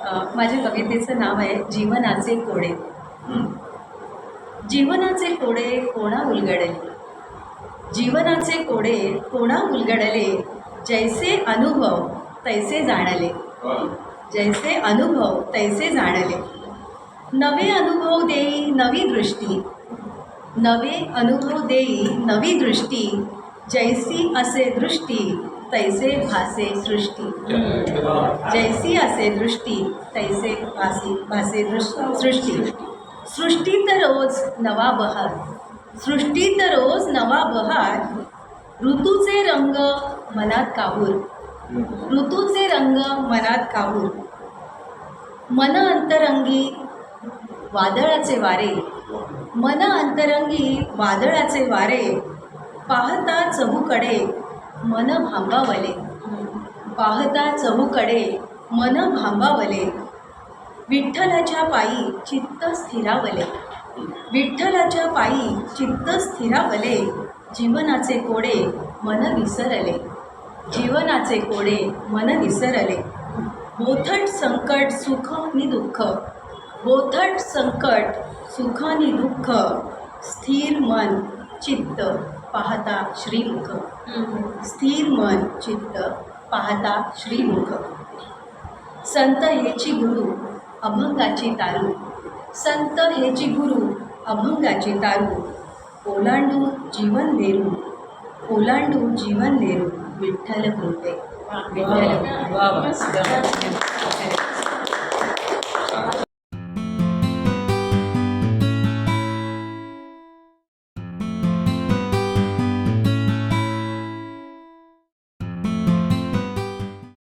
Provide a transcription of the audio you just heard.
अ, माझ्या कवितेचं नाव आहे जीवनाचे कोडे. जीवनाचे कोडे कोणा उलगडले? जीवनाचे कोडे कोणा उलगडले? जैसे अनुभव तैसे जाणले. जैसे अनुभव तैसे जाणले. नवे अनुभव देई नवी दृष्टी. नवे अनुभव देई नवी दृष्टी. जैसी असे दृष्टी तैसे भासे सृष्टी. जैसी असे दृष्टी तैसे भासी भासे सृष्टी. सृष्टीत रोज नवा बहार. सृष्टीत रोज नवा बहार. ऋतूचे रंग मनात काहूर. ऋतूचे रंग मनात काहूर. मन अंतरंगी वादळाचे वारे. मन अंतरंगी वादळाचे वारे. पाहता चहूकडे मन भांबावले. पाहता चहूकडे मन भांबावले. विठ्ठलाच्या पायी चित्त स्थिरावले. विठ्ठलाच्या पायी चित्त स्थिरावले. जीवनाचे कोडे मन विसरले. जीवनाचे कोडे मन विसरले. बोथट संकट सुख नि दुःख. बोथट संकट सुख नि दुःख. स्थिर मन चित्त. पाहता श्रीमुख. स्थिर मन चित्त पाहता श्रीमुख. संत हेची गुरु अभंगाची तारू. संत हेची गुरु अभंगाची तारू. ओलांडू जीवन नेरू ओलांडू जीवन नेरू विठ्ठल कृपे. विठ्ठल